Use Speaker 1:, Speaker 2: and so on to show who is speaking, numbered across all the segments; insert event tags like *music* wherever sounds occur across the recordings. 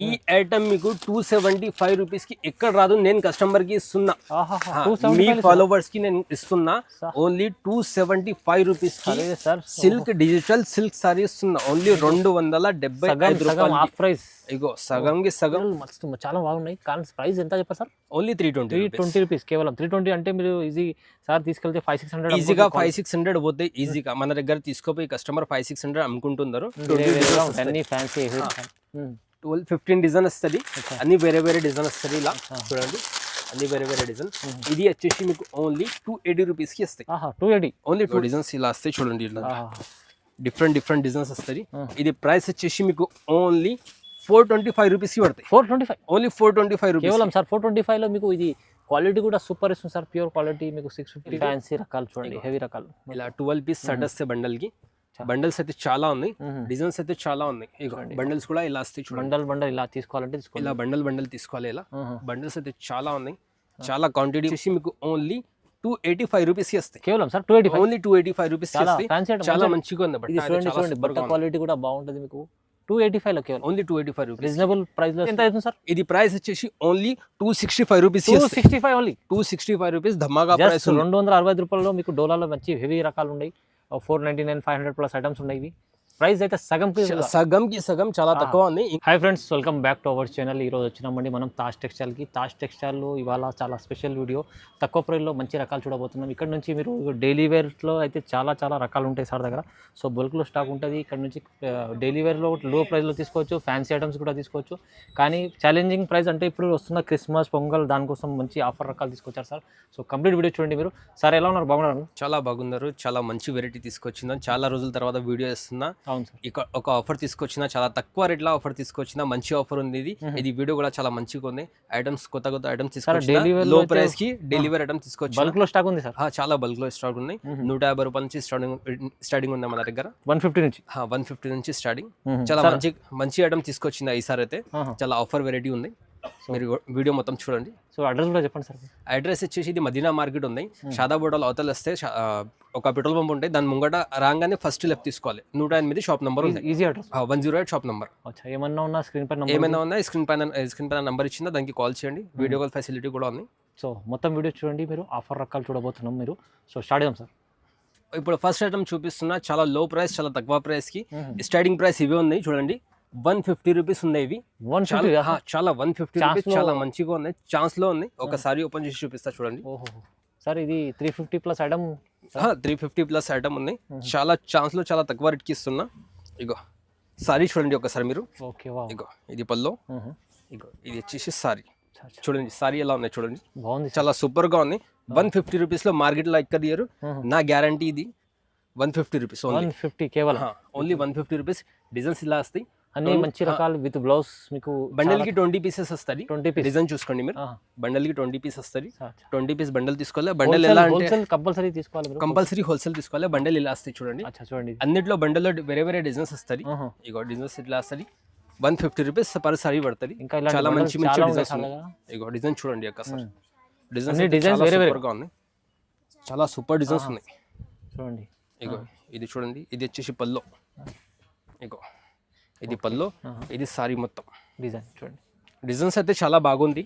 Speaker 1: ఈ ఐటమ్ మీకు two seventy five రూపీస్కి ఎక్కడ రాదు నేను కస్టమర్కి ఇస్తున్నా.
Speaker 2: ఆహాహా,
Speaker 1: ఆ,
Speaker 2: 275
Speaker 1: మీ. ఫాలోవర్స్కి నేను ఇస్తున్నా. ఓన్లీ టూ సెవెంటీ ఫైవ్ రూపీస్కి
Speaker 2: అదే sir
Speaker 1: silk digital silk sari ఇస్తున్నా. ఓన్లీ రెండు వందల డెబ్బై ఐదు
Speaker 2: ప్రైస్
Speaker 1: ఇగో సగం కి సగం.
Speaker 2: మస్తు చాలా బాగున్నాయి. కానీ ప్రైస్ ఎంత చెప్పారు sir?
Speaker 1: Only three twenty
Speaker 2: three twenty rupees కేవలం. త్రీ ట్వంటీ అంటే మీరు ఈజీ సార్ తీసుకెళ్తే ఫైవ్ సిక్స్ హండ్రెడ్
Speaker 1: ఈజీగా ఫైవ్ సిక్స్ హండ్రెడ్ పోతే ఈజీగా మన దగ్గర తీసుకోపోయి కస్టమర్ ఫైవ్ సిక్స్ హండ్రెడ్ అమ్ముకుంటున్నారు
Speaker 2: అన్ని ఫ్యాన్సీ
Speaker 1: ట్వెల్వ్ ఫిఫ్టీన్ డిజైన్ వస్తుంది. అన్ని వేరే వేరే డిజైన్ వస్తుంది ఇలా. చూడండి. అన్ని వేరే వేరే డిజైన్. ఇది వచ్చేసి మీకు ఓన్లీ టూ ఎయిటీ రూపీస్కి వస్తాయి.
Speaker 2: ఆహా two eighty
Speaker 1: only two designs ఇలా వస్తాయి చూడండి ఇలా. డిఫరెంట్ డిఫరెంట్ డిజైన్స్ వస్తాయి
Speaker 2: Ah.
Speaker 1: ఇది ప్రైస్ వచ్చేసి మీకు ఓన్లీ ఫోర్ ట్వంటీ ఫైవ్ రూపీస్కి పడతాయి.
Speaker 2: Four twenty five
Speaker 1: only four twenty five rupees
Speaker 2: కేవలం సార్ ఫోర్ ట్వంటీ ఫైవ్లో మీకు ఇది క్వాలిటీ కూడా సూపర్ ఇస్తుంది సార్. ప్యూర్ క్వాలిటీ మీకు సిక్స్ ఫిఫ్టీ ఫ్యాన్సీ రకాలు చూడండి హెవీ రకాలు.
Speaker 1: ఇలా ట్వెల్వ్ పీస్ సెట్ వస్తాయి బండల్కి. బండల్స్ అయితే చాలా ఉన్నాయి. డిజైన్స్ అయితే చాలా ఉన్నాయి. బండల్స్ కూడా ఇలా వస్తాయి
Speaker 2: బండల్ బండల్ ఇలా తీసుకోవాలంటే తీసుకోవాలి
Speaker 1: ఇలా బండల్ బండల్ తీసుకోవాలి ఇలా. బండిల్స్ అయితే చాలా ఉన్నాయి. చాలా క్వాంటిటీ వచ్చేసి మీకు only two eighty five rupees వస్తాయి.
Speaker 2: కేవలం sir two eighty five
Speaker 1: only two eighty five rupees
Speaker 2: చాలా
Speaker 1: మంచిగా ఉంది బట్
Speaker 2: చూడండి చూడండి బట్ట క్వాలిటీ కూడా బాగుంటుంది మీకు. టూ ఎయిటీ ఫైవ్లో కేవలం.
Speaker 1: Only two eighty five rupees
Speaker 2: reasonable ప్రైస్లో ఎంత అవుతుంది సార్?
Speaker 1: ఇది ప్రైస్ వచ్చేసి only two sixty five rupees
Speaker 2: two sixty five only
Speaker 1: two sixty five rupees ధమాగా price
Speaker 2: రెండు వందల అరవై ఐదు రూపాయలలో మీకు డోలాలో మంచి హెవీ రకాలు ఉన్నాయి. Four ninety nine five hundred plus items ఉన్నాయి ఇవి. ప్రైస్ అయితే సగం
Speaker 1: సగం కి సగం చాలా తక్కువ ఉంది.
Speaker 2: Hi friends welcome back to our channel ఈరోజు వచ్చినామండి మనం తాజ్ టెక్స్టైల్కి తాజ్ టెక్స్టైల్ ఇవాళ చాలా స్పెషల్ వీడియో తక్కువ ప్రైస్లో మంచి రకాలు చూడబోతున్నాం. ఇక్కడ నుంచి మీరు డైలీ వేర్లో అయితే చాలా చాలా రకాలు ఉంటాయి సార్ దగ్గర. సో బల్క్లో స్టాక్ ఉంటుంది. ఇక్కడ నుంచి డైలీ వేర్లో లో ప్రైస్లో తీసుకోవచ్చు. ఫ్యాన్సీ ఐటమ్స్ కూడా తీసుకోవచ్చు. కానీ ఛాలెంజింగ్ ప్రైస్ అంటే ఇప్పుడు వస్తున్న క్రిస్మస్ పొంగల్ దానికోసం మంచి ఆఫర్ రకాలు తీసుకొచ్చారు సార్. సో కంప్లీట్ వీడియో చూడండి మీరు. సార్ ఎలా ఉన్నారు? బాగున్నారు?
Speaker 1: చాలా బాగున్నారు. చాలా మంచి వెరైటీ తీసుకొచ్చిందా. చాలా రోజుల తర్వాత వీడియో ఇస్తున్నా
Speaker 2: అవును సార్.
Speaker 1: ఇక ఒక ఆఫర్ తీసుకొచ్చిన చాలా తక్కువ రేట్లో ఆఫర్ తీసుకొచ్చిన మంచి ఆఫర్ ఉంది ఇది. ఇది వీడియో కూడా చాలా మంచిగా ఉంది. ఐటమ్స్ కొత్త కొత్త ఐటమ్స్ తీసుకొచ్చిన
Speaker 2: wear లో
Speaker 1: లో ప్రైస్కి డెలివరీ ఐటమ్ తీసుకొచ్చిన
Speaker 2: బల్క్లో స్టాక్ ఉంది సార్.
Speaker 1: చాలా బల్క్లో స్టాక్ ఉన్నాయి. నూట యాభై రూపాయల నుంచి స్టార్టింగ్ స్టార్టింగ్ ఉంది మన దగ్గర.
Speaker 2: వన్ ఫిఫ్టీ నుంచి.
Speaker 1: వన్ ఫిఫ్టీ నుంచి స్టార్టింగ్. చాలా మంచి మంచి ఐటమ్ తీసుకొచ్చింది ఈసారి అయితే. చాలా ఆఫర్ వెరైటీ ఉంది. మీరు వీడియో మొత్తం చూడండి.
Speaker 2: సో అడ్రస్ కూడా చెప్పండి సార్.
Speaker 1: అడ్రస్ వచ్చేసి ఇది మదీనా మార్కెట్ ఉంది. షాదా బోటల్ అవతల వస్తే ఒక పెట్రోల్ పంప్ ఉంటాయి దాని ముంగట రాగానే ఫస్ట్ లెఫ్ట్ తీసుకోవాలి. నూట ఎనిమిది షాప్ నంబర్ ఉంది.
Speaker 2: Easy address
Speaker 1: one zero eight shop number.
Speaker 2: ఏమన్నా ఉన్నా స్క్రీన్ పైన
Speaker 1: ఏమైనా ఉందా. స్క్రీన్ పైన స్క్రీన్ పైన నంబర్ ఇచ్చిందా దానికి కాల్ చేయండి. వీడియో కాల్ ఫెసిలిటీ కూడా ఉంది.
Speaker 2: సో మొత్తం వీడియో చూడండి మీరు. ఆఫర్ రకాలు చూడబోతున్నాం మీరు. సో స్టార్ట్ చేద్దాం సార్.
Speaker 1: ఇప్పుడు ఫస్ట్ ఐటమ్ చూపిస్తున్నా చాలా లో ప్రైస్ చాలా తక్కువ ప్రైస్కి. స్టార్టింగ్ ప్రైస్ ఇవే ఉన్నాయి చూడండి. వన్ ఫిఫ్టీ రూపీస్ ఉన్నాయి ఇవి.
Speaker 2: వన్
Speaker 1: చాలా వన్ ఫిఫ్టీ రూపీస్ చాలా మంచిగా ఉన్నాయి. ఛాన్స్లో ఉంది ఒకసారి ఓపెన్ చేసి చూపిస్తా చూడండి.
Speaker 2: ఓహో. సార్ ఇది three fifty plus item
Speaker 1: three fifty plus item ఉంది చాలా ఛాన్స్లో చాలా తక్కువ రేట్కి ఇస్తున్నా. ఇగో సారీ చూడండి ఒకసారి మీరు. ఇగో ఇది పల్లో ఇగో ఇది వచ్చేసి సారీ చూడండి సారీ ఎలా ఉన్నాయి చూడండి.
Speaker 2: బాగుంది
Speaker 1: చాలా సూపర్గా ఉంది వన్ ఫిఫ్టీ రూపీస్లో మార్కెట్లో ఎక్కడ
Speaker 2: Mhm.
Speaker 1: నా గ్యారంటీ ఇది. One fifty rupees only
Speaker 2: one fifty కేవలం.
Speaker 1: Only one fifty rupees. Designs ఇలా వస్తాయి.
Speaker 2: అన్ని మంచి రకాలు విత్ బ్లౌజ్ మీకు
Speaker 1: బండల్కి ట్వంటీ పీసెస్ వస్తుంది.
Speaker 2: ట్వంటీ పీస్
Speaker 1: డిజైన్ చూసుకోండి మీరు. బండల్కి ట్వంటీ పీస్ వస్తుంది. ట్వంటీ పీస్ బండల్ తీసుకోవాలి. బండల్ ఎలా అంటే
Speaker 2: కంపల్సరీ తీసుకోవాలి
Speaker 1: కంపల్సరీ హోల్సేల్ తీసుకోవాలి. బండల్ ఇలా వస్తాయి చూడండి.
Speaker 2: చూడండి.
Speaker 1: అన్నిట్లో బండల్లో వేరే వేరే డిజైన్స్ వస్తుంది. ఇగో డిజైన్స్ ఇట్లా వస్తుంది. One fifty rupees per sari పడుతుంది.
Speaker 2: ఇంకా
Speaker 1: చాలా మంచి మంచి డిజైన్స్. ఇగో డిజైన్ చూడండి ఒక్కసారి డిజైన్స్ చాలా
Speaker 2: వేరే వేరే.
Speaker 1: సూపర్గా ఉన్నాయి. చాలా సూపర్ డిజైన్స్ ఉన్నాయి.
Speaker 2: చూడండి.
Speaker 1: ఇగో ఇది చూడండి. ఇది వచ్చేసి పల్లో ఇగో. ఇది పల్లో ఇది సారీ మొత్తం.
Speaker 2: డిజైన్ చూడండి.
Speaker 1: డిజైన్స్ అయితే చాలా బాగుంది.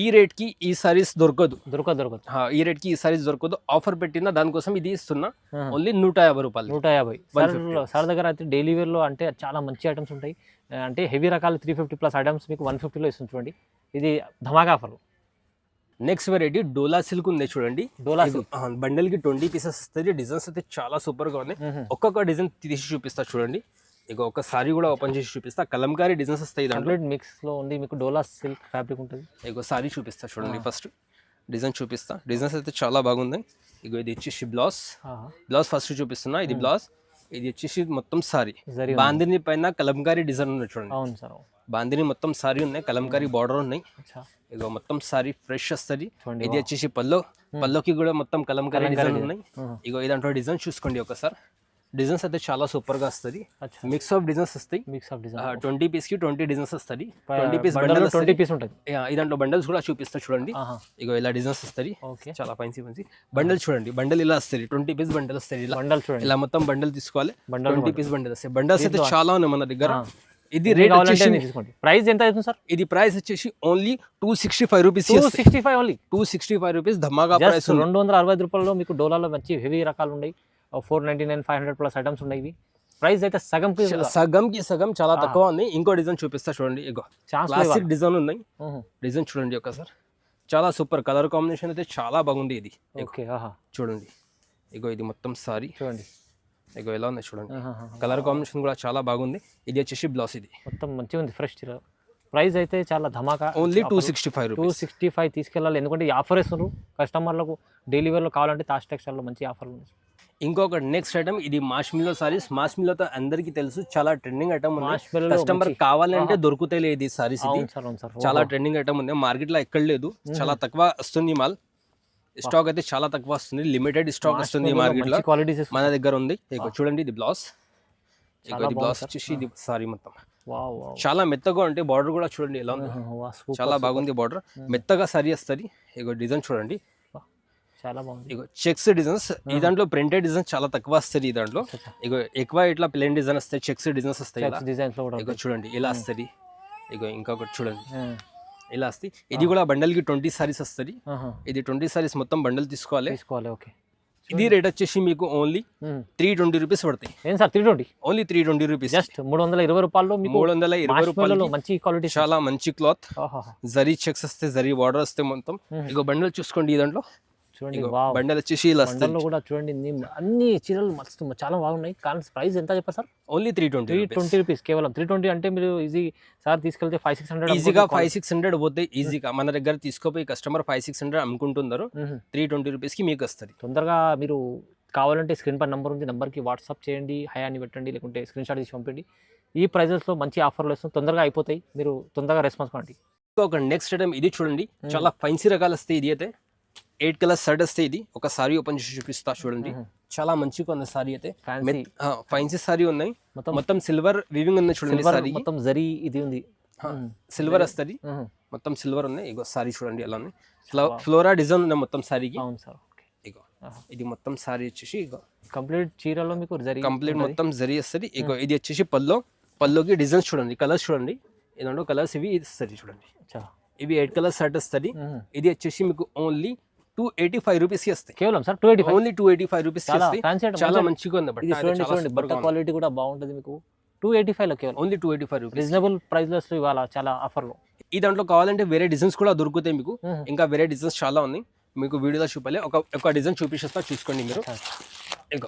Speaker 1: ఈ రేట్కి ఈ సారీస్ దొరకదు.
Speaker 2: దొరకదు దొరకదు.
Speaker 1: ఈ రేట్కి ఈ సారీస్ దొరకదు. ఆఫర్ పెట్టిన దానికోసం ఇది ఇస్తున్నా. ఓన్లీ నూట యాభై రూపాయలు.
Speaker 2: నూట యాభై. సార్ దగ్గర అయితే డైలీ వేర్లో అంటే చాలా మంచి ఐటమ్స్ ఉంటాయి. అంటే హెవీ రకాలు త్రీ ఫిఫ్టీ ప్లస్ ఐటమ్స్ మీకు వన్ ఫిఫ్టీలో ఇస్తుంది చూడండి. ఇది ధమాకా offer
Speaker 1: next variety Dola silk ఉంది చూడండి.
Speaker 2: డోలా
Speaker 1: ఆ, బండల్కి ట్వంటీ పీసెస్ వస్తుంది డిజైన్స్ అయితే చాలా సూపర్గా ఉన్నాయి ఒక్కొక్క డిజైన్ తీసి చూపిస్తా చూడండి. ఇక ఒక సారీ కూడా ఓపెన్ చేసి చూపిస్తా. కలంకారీ డిజైన్స్ వస్తాయి దాంట్లో.
Speaker 2: కంప్లీట్ మిక్స్లో ఉంది. మీకు డోలా సిల్క్ ఫ్యాబ్రిక్ ఉంటుంది.
Speaker 1: ఇగో సారీ చూపిస్తా చూడండి ఫస్ట్. డిజైన్ చూపిస్తా. డిజైన్స్ అయితే చాలా బాగుంది. ఇగో ఇది వచ్చేసి బ్లౌజ్. బ్లౌజ్ ఫస్ట్ చూపిస్తున్నా. ఇది బ్లౌజ్. ఇది వచ్చేసి మొత్తం సారీ. బాందిని పైన కలంకారీ డిజైన్ ఉన్నాయి చూడండి.
Speaker 2: అవును సార్
Speaker 1: బాందిని మొత్తం సారీ ఉన్నాయి. కలంకారీ బార్డర్ ఉన్నాయి. ఇగో మొత్తం సారీ ఫ్రెష్ వస్తుంది. ఇది వచ్చేసి పల్లో. పల్లోకి కూడా మొత్తం కలంకారీ డిజైన్ ఉన్నాయి. ఇగో ఇదంట్లో డిజైన్ చూసుకోండి ఒకసారి. డిజైన్స్ అయితే చాలా సూపర్గా వస్తుంది మిక్స్ ఆఫ్ డిజైన్స్ వస్తాయి.
Speaker 2: మిక్స్ ఆఫ్ డిజైన్
Speaker 1: ట్వంటీ పీస్కి ట్వంటీ డిజైన్స్ వస్తుంది. Twenty piece
Speaker 2: bundle twenty piece ఉంటుంది.
Speaker 1: ఇదంట్లో బండల్స్ కూడా చూపిస్తా చూడండి. ఇగో ఇలా డిజైన్స్ వస్తుంది.
Speaker 2: ఓకే.
Speaker 1: చాలా పంచి పంచి బండల్ చూడండి. బండల్ ఇలా వస్తుంది. ట్వంటీ పీస్ బండల్ వస్తుంది. ఇలా
Speaker 2: బండల్ చూడండి.
Speaker 1: ఇలా మొత్తం బండల్ తీసుకోవాలి.
Speaker 2: బండల్
Speaker 1: ట్వంటీ పీస్ బండల్ వస్తాయి. బండల్స్ అయితే చాలా ఉన్నాయి మన దగ్గర. ఇది రేట్ వచ్చేసి
Speaker 2: ప్రైస్ ఎంత అవుతుంది సార్?
Speaker 1: ఇది ప్రైస్ వచ్చేసి only two sixty five rupees
Speaker 2: two sixty five only
Speaker 1: two sixty five rupees ధమాగా price
Speaker 2: రెండు వందల అరవై ఐదు రూపాయల్లో మీకు డోలాలో మంచి హెవీ రకాలు ఉన్నాయి. Four ninety nine five hundred plus items ఉన్నాయి ఇవి. ప్రైస్ అయితే సగం
Speaker 1: సగం కి సగం చాలా. తక్కువ ఉంది. ఇంకో డిజైన్ చూపిస్తా చూడండి. ఇగో క్లాసిక్ డిజైన్ ఉన్నాయి. డిజైన్ చూడండి ఒకసారి చాలా సూపర్ కలర్ కాంబినేషన్ అయితే చాలా బాగుంది ఇది.
Speaker 2: ఓకే
Speaker 1: చూడండి. ఇగో ఇది మొత్తం సారీ.
Speaker 2: చూడండి.
Speaker 1: ఇగో ఎలా ఉంది చూడండి. కలర్ కాంబినేషన్ కూడా చాలా బాగుంది. ఇది వచ్చేసి బ్లౌజ్ ఇది.
Speaker 2: మొత్తం మంచిగా ఉంది ఫ్రెష్ ప్రైస్ అయితే చాలా ధమాకా.
Speaker 1: Only two sixty five
Speaker 2: two sixty five తీసుకెళ్ళాలి. ఎందుకంటే ఈ ఆఫర్ ఇస్తున్నారు కస్టమర్లకు డైలీ వేర్లో కావాలంటే తాజ్ టెక్స్టైల్లో మంచి ఆఫర్లు ఉన్నాయి.
Speaker 1: ఇంకొక నెక్స్ట్ ఐటమ్ ఇది మాష్మిల్లో సారీస్ మాష్మిల్లోతో అందరికీ తెలుసు చాలా ట్రెండింగ్ ఐటమ్ ఉంది. కస్టమర్ కావాలంటే దొరుకుతాయి లేదు ఈ సారీస్ ఇది. చాలా ట్రెండింగ్ ఐటమ్ ఉంది. మార్కెట్లో ఎక్కడ లేదు. చాలా తక్కువ వస్తుంది మాల్. స్టాక్ అయితే చాలా తక్కువ వస్తుంది. లిమిటెడ్ స్టాక్ వస్తుంది మార్కెట్లో
Speaker 2: మంచి క్వాలిటీస్
Speaker 1: మన దగ్గర ఉంది. చూడండి ఇది బ్లౌజ్ ఇది బ్లౌజ్ వచ్చేసి ఇది సారీ మొత్తం. చాలా మెత్తగా ఉంటే బార్డర్ కూడా చూడండి ఎలా ఉంది. చాలా బాగుంది బార్డర్ మెత్తగా సారీ వస్తుంది. డిజైన్ చూడండి.
Speaker 2: చాలా బాగుంది.
Speaker 1: ఇగో చెక్స్ డిజైన్స్ ఈ దాంట్లో ప్రింటెడ్ డిజైన్ చాలా తక్కువ వస్తుంది ఈ దాంట్లో. ఇగో ఎక్కువ ఇట్లా ప్లెయిన్ డిజైన్ వస్తాయి చెక్స్ డిజైన్స్ వస్తాయి
Speaker 2: డిజైన్స్
Speaker 1: ఇగో చూడండి ఇలా వస్తుంది. ఇగో ఇంకొకటి చూడండి. ఇలా వస్తాయి ఇది కూడా బండల్కి ట్వంటీ సారీస్ వస్తుంది. ఇది ట్వంటీ సారీస్ మొత్తం బండల్ తీసుకోవాలి.
Speaker 2: తీసుకోవాలి ఓకే.
Speaker 1: ఇది రేట్ వచ్చేసి మీకు ఓన్లీ త్రీ ట్వంటీ రూపీస్ పడతాయి.
Speaker 2: ఏం sir three twenty
Speaker 1: only three twenty rupees
Speaker 2: just మూడు వందల ఇరవై రూపాయల్లో మీకు
Speaker 1: మూడు వందల ఇరవై రూపాయలు
Speaker 2: మంచి క్వాలిటీ
Speaker 1: చాలా మంచి క్లాత్ జరీ చెక్స్ వస్తే జరీ బార్డర్ వస్తే మొత్తం. ఇగో బండల్ చూసుకోండి ఈ దాంట్లో.
Speaker 2: చూడండి
Speaker 1: బండల్ వస్తుంది
Speaker 2: బండల్లో కూడా చూడండి అన్ని చీరలు మస్తు చాలా బాగున్నాయి. కానీ ప్రైస్ ఎంత చెప్పారు sir?
Speaker 1: Only three twenty
Speaker 2: three twenty rupees కేవలం. త్రీ ట్వంటీ అంటే మీరు ఈజీ సార్ తీసుకెళ్తే ఫైవ్ సిక్స్ హండ్రెడ్
Speaker 1: ఈజీగా ఫైవ్ సిక్స్ హండ్రెడ్ పోతే ఈజీగా మన దగ్గర తీసుకోపోయి కస్టమర్ ఫైవ్ సిక్స్ హండ్రెడ్ అమ్ముకుంటున్నారు. త్రీ ట్వంటీ రూపీస్కి మీకు వస్తుంది.
Speaker 2: తొందరగా మీరు కావాలంటే స్క్రీన్ పై నెంబర్ ఉంది నెంబర్కి వాట్సాప్ చేయండి హై అని పెట్టండి లేకుంటే స్క్రీన్ షాట్ తీసి పంపండి. ఈ ప్రైజెస్లో మంచి ఆఫర్లు వస్తుంది తొందరగా అయిపోతాయి. మీరు తొందరగా రెస్పాన్స్ కావండి
Speaker 1: ఒక నెక్స్ట్ ఐటమ్ ఇది చూడండి. చాలా ఫైన్సీ రకాలు వస్తాయి ఇది అయితే. ఎయిట్ కలర్ షర్ట్ వస్తాయి ఇది. ఒక సారీ ఓపెన్ చేసి చూపిస్తా చూడండి. చాలా మంచిగా ఉంది సారీ అయితే. ఫైన్సీ సారీ ఉన్నాయి.
Speaker 2: మొత్తం
Speaker 1: సిల్వర్ వివింగ్ ఉంది చూడండి సారీ.
Speaker 2: మొత్తం జరీ ఇది ఉంది.
Speaker 1: సిల్వర్ వస్తుంది. మొత్తం సిల్వర్ ఉన్నాయి ఇగో సారీ చూడండి ఎలా ఉంది. ఫ్లో- ఫ్లోరా డిజైన్ ఉంది మొత్తం సారీకి.
Speaker 2: అవును సార్
Speaker 1: ఇగో ఇది మొత్తం సారీ వచ్చేసి ఇగో.
Speaker 2: కంప్లీట్ చీరలో మీకు జరీ
Speaker 1: కంప్లీట్ మొత్తం జరీ వస్తుంది. ఇగో ఇది వచ్చేసి పల్లో పల్లోకి డిజైన్స్ చూడండి. కలర్స్ చూడండి. ఇదంటే కలర్స్ ఇవి ఇది వస్తుంది చూడండి. ఇవి ఎయిట్ కలర్ షర్ట్ వస్తుంది. ఇది వచ్చేసి మీకు only two eighty five rupees వస్తాయి.
Speaker 2: కేవలం sir two eighty five
Speaker 1: only two eighty five rupees
Speaker 2: చాలా
Speaker 1: మంచిగా ఉంది బట్
Speaker 2: చూడండి చూడండి బట్ట క్వాలిటీ కూడా బాగుంటుంది మీకు. టూ ఎయిటీ ఫైవ్లో కేవలం.
Speaker 1: Only two eighty five rupees
Speaker 2: reasonable ప్రైస్లో ఇవాళ చాలా ఆఫర్లో
Speaker 1: ఈ దాంట్లో కావాలంటే వేరే డిజైన్స్ కూడా దొరుకుతాయి మీకు. ఇంకా వేరే డిజైన్స్ చాలా ఉన్నాయి. మీకు వీడియోలో చూపాలి. ఒక ఒక డిజైన్ చూపిస్తా చూసుకోండి మీరు.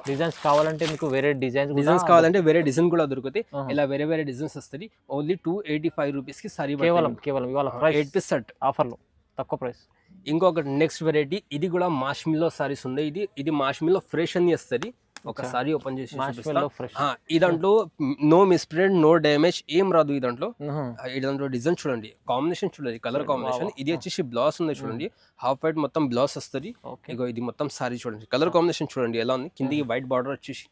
Speaker 2: డిజైన్స్ కావాలంటే మీకు వేరే డిజైన్స్
Speaker 1: డిజైన్స్ కావాలంటే వేరే డిజైన్ కూడా దొరుకుతాయి. ఇలా వేరే వేరే డిజైన్స్ వస్తుంది ఓన్లీ టూ ఎయిటీ ఫైవ్ రూపీస్కి సారీ
Speaker 2: కేవలం కేవలం ఇవాళ ప్రైస్
Speaker 1: ఎయిట్ పీస్ షర్ట్
Speaker 2: ఆఫర్లో తక్కువ ప్రైస్
Speaker 1: ఇంకొక నెక్స్ట్ వెరైటీ ఇది కూడా మాష్మిల్లో సారీస్ ఉంది ఇది ఇది మాష్మిల్లో ఫ్రెష్ అని వస్తుంది ఒక సారీ ఓపెన్ చేసి ఈ దాంట్లో నో మిస్ప్రింట్ నో డ్యామేజ్ ఏం రాదు ఈ దాంట్లో. ఈ దాంట్లో డిజైన్ చూడండి. కాంబినేషన్ చూడండి. కలర్ కాంబినేషన్ ఇది వచ్చేసి బ్లౌజ్ ఉంది చూడండి. హాఫ్ వైట్ మొత్తం బ్లౌజ్ వస్తుంది. ఇగో ఇది మొత్తం సారీ చూడండి. కలర్ కాంబినేషన్ చూడండి ఎలా ఉంది. కిందికి వైట్ బార్డర్ వచ్చేసి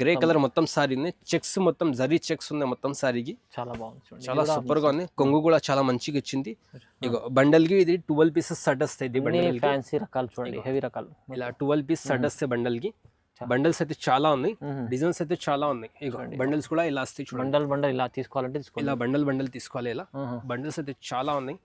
Speaker 1: గ్రే కలర్ మొత్తం సారీ ఉంది. చెక్స్ మొత్తం జరీ చెక్స్ ఉన్నాయి మొత్తం సారీకి.
Speaker 2: చాలా బాగుంది
Speaker 1: చాలా సూపర్గా ఉంది. కొంగు కూడా చాలా మంచిగా ఇచ్చింది. బండల్కి ఇది ట్వెల్వ్ పీసెస్ షర్ట్ వస్తాయి బండల్కి
Speaker 2: ఫ్యాన్సీ రకాలు చూడండి. హెవీ రకాలు.
Speaker 1: ఇలా ట్వెల్వ్ పీస్ షర్ట్ వస్తాయి బండల్కి బండల్స్ అయితే చాలా ఉన్నాయి. డిజైన్స్ అయితే చాలా ఉన్నాయి. బండల్స్ కూడా ఇలా వస్తాయి
Speaker 2: బండల్ బండల్ ఇలా తీసుకోవాలంటే
Speaker 1: ఇలా బండల్ బండల్ తీసుకోవాలి ఇలా. బండిల్స్ అయితే చాలా ఉన్నాయి.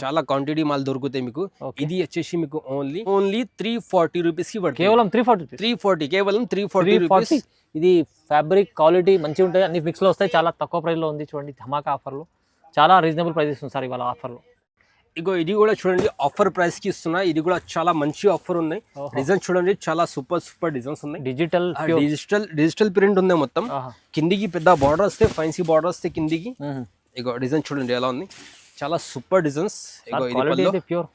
Speaker 1: చాలా క్వాంటిటీ మాల్ దొరుకుతాయి మీకు. ఇది వచ్చేసి మీకు ఓన్లీ ఓన్లీ త్రీ ఫార్టీ రూపీస్కి పడుతుంది.
Speaker 2: కేవలం త్రీ ఫార్టీ
Speaker 1: త్రీ ఫార్టీ కేవలం త్రీ ఫార్టీ రూపీస్
Speaker 2: ఇది ఫ్యాబ్రిక్ క్వాలిటీ మంచిగా ఉంటుంది అన్ని మిక్స్లో వస్తాయి. చాలా తక్కువ ప్రైస్లో ఉంది చూడండి ధమాకా ఆఫర్లో చాలా రీజనబుల్ ప్రైస్ ఇస్తుంది సార్ ఇవాళ ఆఫర్లో
Speaker 1: ఇగో ఇది కూడా చూడండి ఆఫర్ ప్రైస్కి ఇస్తున్నా ఇది కూడా చాలా మంచి ఆఫర్ ఉన్నాయి. డిజైన్ చూడండి చాలా సూపర్ సూపర్ డిజైన్స్ ఉన్నాయి.
Speaker 2: డిజిటల్
Speaker 1: డిజిటల్ డిజిటల్ ప్రింట్ ఉంది మొత్తం. కిందికి పెద్ద బార్డర్ వస్తే ఫైన్సీ బార్డర్ వస్తే కిందికి. ఇగో డిజైన్ చూడండి ఎలా ఉంది. చాలా సూపర్ డిజైన్స్.
Speaker 2: ప్యూర్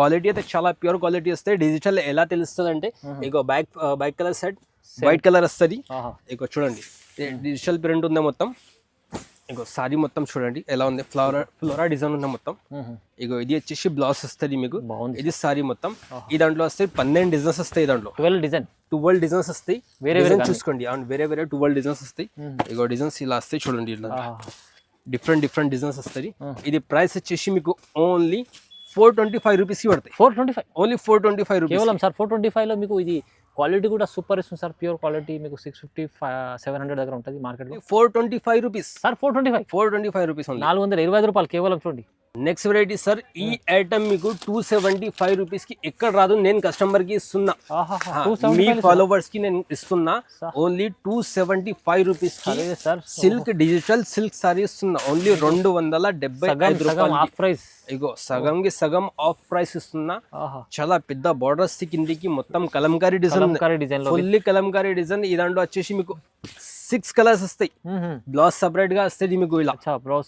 Speaker 1: క్వాలిటీ అయితే చాలా ప్యూర్ క్వాలిటీ వస్తాయి. డిజిటల్ ఎలా తెలుస్తుంది అంటే ఇగో back back colour set white colour వస్తుంది. ఇగో చూడండి డిజిటల్ ప్రింట్ ఉంది మొత్తం. ఇగో సారీ మొత్తం చూడండి ఎలా ఉంది. ఫ్లవర్ ఫ్లోరా డిజైన్ ఉంది మొత్తం. ఇగో ఇది వచ్చేసి బ్లౌజ్ వస్తుంది మీకు. ఇది సారీ మొత్తం. ఈ దాంట్లో వస్తే పన్నెండు డిజైన్స్ వస్తాయి దాంట్లో.
Speaker 2: ట్వెల్వ్ డిజైన్
Speaker 1: ట్వెల్వ్ డిజైన్స్ వస్తాయి.
Speaker 2: వేరే
Speaker 1: డిజైన్ చూసుకోండి. అవును వేరే వేరే ట్వెల్వ్ డిజైన్స్ వస్తాయి. ఇగో డిజైన్స్ ఇలా వస్తాయి చూడండి ఇట్లా డిఫరెంట్ డిఫరెంట్ డిజైన్స్ వస్తాయి. ఇది ప్రైస్ వచ్చేసి మీకు ఓన్లీ ఫోర్ ట్వంటీ ఫైవ్ రూపీస్కి పడతాయి
Speaker 2: four twenty five
Speaker 1: only four twenty five rupees
Speaker 2: కేవలం సార్ ఫోర్ ట్వంటీ ఫైవ్లో మీకు ఇది క్వాలిటీ కూడా సూపర్ ఇస్తుంది సార్. ప్యూర్ క్వాలిటీ మీకు సిక్స్ ఫిఫ్టీ సెవెన్ హండ్రెడ్ దగ్గర ఉంటుంది మార్కెట్లో
Speaker 1: four twenty five rupees
Speaker 2: sir four twenty five
Speaker 1: four twenty five rupees
Speaker 2: నాలుగు వందల ఇరవై ఐదు రూపాయలు కేవలం చూడండి.
Speaker 1: నెక్స్ట్ వెరైటీ సార్ ఈ ఐటమ్ మీకు టూ సెవెంటీ ఫైవ్ రూపీస్కి ఎక్కడ రాదు. నేను కస్టమర్కి ఇస్తున్నా.
Speaker 2: ఆహాహా,
Speaker 1: ఆ,
Speaker 2: 275
Speaker 1: మీ. ఫాలోవర్స్కి నేను ఇస్తున్నా. ఓన్లీ టూ సెవెంటీ ఫైవ్
Speaker 2: రూపీస్కి
Speaker 1: సిల్క్ డిజిటల్ సిల్క్ సారీ ఇస్తున్నా. ఓన్లీ రెండు వందల డెబ్బై
Speaker 2: సగం
Speaker 1: ఐదు రూపాయలు
Speaker 2: ఆఫ్ ప్రైస్
Speaker 1: ఇగో సగం కి సగం ఆఫ్ ప్రైస్ ఇస్తున్నా. చాలా పెద్ద బార్డర్స్ కిందికి మొత్తం Kalamkari design fully Kalamkari design ఈ దాంట్లో వచ్చేసి మీకు సిక్స్ కలర్స్ వస్తాయి. బ్లౌజ్ సపరేట్గా వస్తుంది మీకు ఇలా. బ్లౌజ్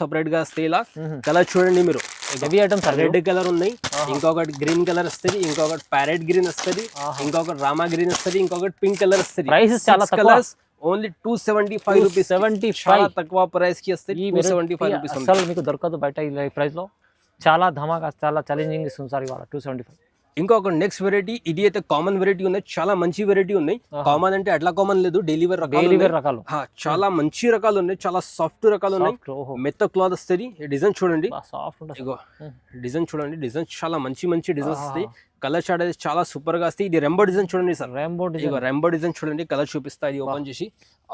Speaker 1: సపరేట్గా. వస్తాయి ఇలా. కలర్ చూడండి మీరు.
Speaker 2: Heavy item sir
Speaker 1: red colour ఉన్నాయి. ఇంకొకటి గ్రీన్ కలర్ వస్తుంది ఇంకొకటి ప్యారెట్ గ్రీన్ వస్తుంది ఇంకొకటి రామా గ్రీన్ వస్తుంది ఇంకొకటి పింక్ కలర్ వస్తుంది.
Speaker 2: చాలా.
Speaker 1: Colours only two seventy five rupees
Speaker 2: seventy five
Speaker 1: తక్కువ ప్రైస్కి వస్తాయి సెవెంటీ ఫైవ్ రూపీస్
Speaker 2: అసలు మీకు దొరకదు బయట ఈ ప్రైస్లో. చాలా ధమాకా చాలా ఛాలెంజింగ్ ఇస్తుంది సార్ ఇవాళ టూ సెవెంటీ ఫైవ్
Speaker 1: ఇంకొక నెక్స్ట్ వెరైటీ ఇది అయితే కామన్ వెరైటీ ఉన్నాయి. చాలా మంచి వెరైటీ ఉన్నాయి. కామన్ అంటే అట్లా కామన్ లేదు. డైలీ వేర్ రకాలు. చాలా మంచి రకాలు ఉన్నాయి. చాలా సాఫ్ట్ రకాలు ఉన్నాయి. మెత్త క్లాత్ వస్తుంది. డిజైన్ చూడండి. డిజైన్ చూడండి. డిజైన్ చాలా మంచి మంచి డిజైన్స్ వస్తాయి. కలర్ షార్ట్ అయితే చాలా సూపర్గా వస్తాయి. ఇది రెంబో డిజైన్ చూడండి సార్. ఇగో
Speaker 2: డిజైన్
Speaker 1: రెంబో డిజైన్ చూడండి. కలర్ చూపిస్తా. ఇది ఓపెన్ చేసి.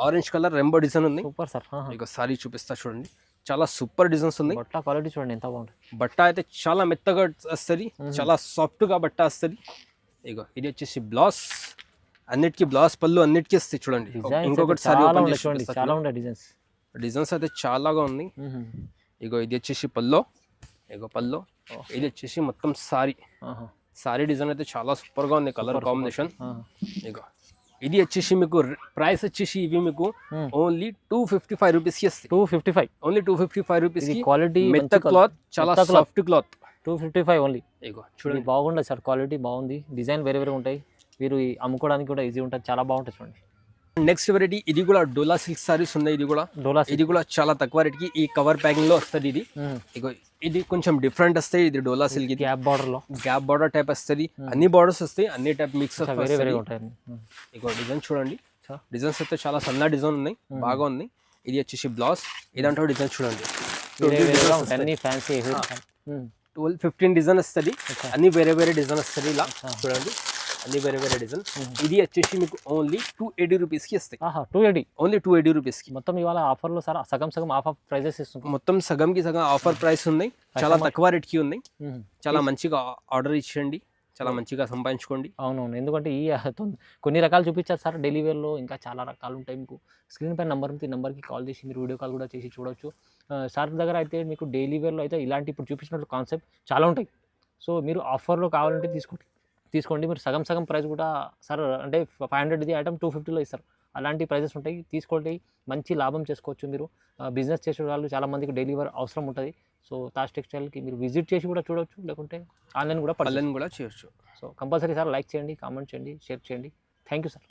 Speaker 1: ఆరెంజ్ కలర్ రెంబో డిజైన్ ఉంది.
Speaker 2: సూపర్ సార్
Speaker 1: ఇగో సారీ చూపిస్తా చూడండి. చాలా సూపర్ డిజైన్స్ ఉన్నాయి.
Speaker 2: బట్ట క్వాలిటీ చూడండి ఎంత బాగుంటుంది
Speaker 1: బట్ట అయితే చాలా మెత్తగా వస్తుంది చాలా సాఫ్ట్గా బట్ట వస్తుంది. ఇగో ఇది వచ్చేసి బ్లౌజ్ అన్నిటికీ బ్లౌజ్ పళ్ళు అన్నిటికీ వస్తాయి చూడండి. ఇంకొకటి
Speaker 2: చాలా ఉన్నాయి డిజైన్స్.
Speaker 1: డిజైన్స్ అయితే చాలాగా ఉంది ఇగో ఇది వచ్చేసి పల్లో ఇగో పల్లో ఇది వచ్చేసి మొత్తం సారీ సారీ డిజైన్ అయితే చాలా సూపర్గా ఉంది కలర్ కాంబినేషన్ ఇగో. ఇది వచ్చేసి మీకు ప్రైస్ వచ్చేసి ఇవి మీకు. ఓన్లీ టూ ఫిఫ్టీ ఫైవ్ రూపీస్కి
Speaker 2: two fifty five
Speaker 1: only two fifty five rupees
Speaker 2: quality
Speaker 1: మెత్త క్లాత్ చాలా. Soft cloth
Speaker 2: two fifty five only
Speaker 1: ఇగో చూడండి.
Speaker 2: బాగుండదు సార్ క్వాలిటీ బాగుంది. డిజైన్ వేరే వేరే ఉంటాయి. మీరు అమ్ముకోవడానికి కూడా ఈజీ ఉంటుంది చాలా బాగుంటుంది చూడండి.
Speaker 1: నెక్స్ట్ వెరైటీ ఇది కూడా డోలా సిల్క్ సారీస్ ఉన్నాయి ఇది కూడా.
Speaker 2: డోలా
Speaker 1: ఇది కూడా చాలా తక్కువ రేట్కి ఈ కవర్ ప్యాకింగ్లో వస్తుంది ఇది. ఇది కొంచెం డిఫరెంట్ వస్తాయి ఇది డోలా సిల్క్
Speaker 2: గ్యాప్ బార్డర్లో.
Speaker 1: గ్యాప్ బార్డర్ టైప్ వస్తుంది. అన్ని బార్డర్స్ వస్తాయి అన్ని టైప్ మిక్స్
Speaker 2: వేరే వేరే ఉంటాయి
Speaker 1: ఇగో డిజైన్ చూడండి. డిజైన్స్ అయితే చాలా సన్న డిజైన్ ఉన్నాయి బాగా ఉంది ఇది వచ్చేసి బ్లౌజ్ ఇదంటే డిజైన్ చూడండి. ట్వెల్వ్ ఫిఫ్టీన్ డిజైన్ వస్తుంది. అన్ని వేరే వేరే డిజైన్ వస్తుంది ఇలా. చూడండి. అన్ని వేరే వేరే డిజైన్ ఇది వచ్చేసి మీకు ఓన్లీ టూ ఎయిటీ రూపీస్కి వస్తాయి.
Speaker 2: ఆహా two eighty
Speaker 1: only two eighty రూపీస్కి.
Speaker 2: మొత్తం ఇవాళ ఆఫర్లో సార్ సగం సగం ఆఫ్ ఆఫ్ ప్రైజెస్ ఇస్తుంది.
Speaker 1: మొత్తం సగం కి సగం ఆఫర్ ప్రైస్ ఉన్నాయి. చాలా తక్కువ రేట్కి ఉన్నాయి. చాలా మంచిగా ఆర్డర్ ఇచ్చేయండి. చాలా మంచిగా సంపాదించుకోండి.
Speaker 2: అవునవును. ఎందుకంటే ఈ *laughs* కొన్ని రకాలు చూపించారు సార్ డైలీ వేర్లో ఇంకా చాలా రకాలు ఉంటాయి మీకు. స్క్రీన్ పైన నెంబర్ ఉంది. నెంబర్కి కాల్ చేసి మీరు వీడియో కాల్ కూడా చేసి చూడొచ్చు. సార్ దగ్గర అయితే మీకు డైలీ వేర్లో అయితే ఇలాంటి ఇప్పుడు చూపించినట్టు కాన్సెప్ట్ చాలా ఉంటాయి. సో మీరు ఆఫర్లో కావాలంటే తీసుకోండి తీసుకోండి. మీరు సగం సగం ప్రైస్ కూడా సార్ అంటే ఫైవ్ హండ్రెడ్ది ఐటమ్ టూ ఫిఫ్టీలో ఇస్తారు. అలాంటి ప్రైజెస్ ఉంటాయి. తీసుకోండి. మంచి లాభం చేసుకోవచ్చు మీరు. బిజినెస్ చేసే వాళ్ళు చాలా మందికి డైలీ వేర్ అవసరం ఉంటుంది. సో తాజ్ టెక్స్టైల్కి మీరు విజిట్ చేసి కూడా చూడొచ్చు. లేకుంటే ఆన్లైన్ కూడా
Speaker 1: పళ్ళని కూడా చేయొచ్చు.
Speaker 2: సో కంపల్సరీ సార్ లైక్ చేయండి కామెంట్ చేయండి షేర్ చేయండి. Thank you sir.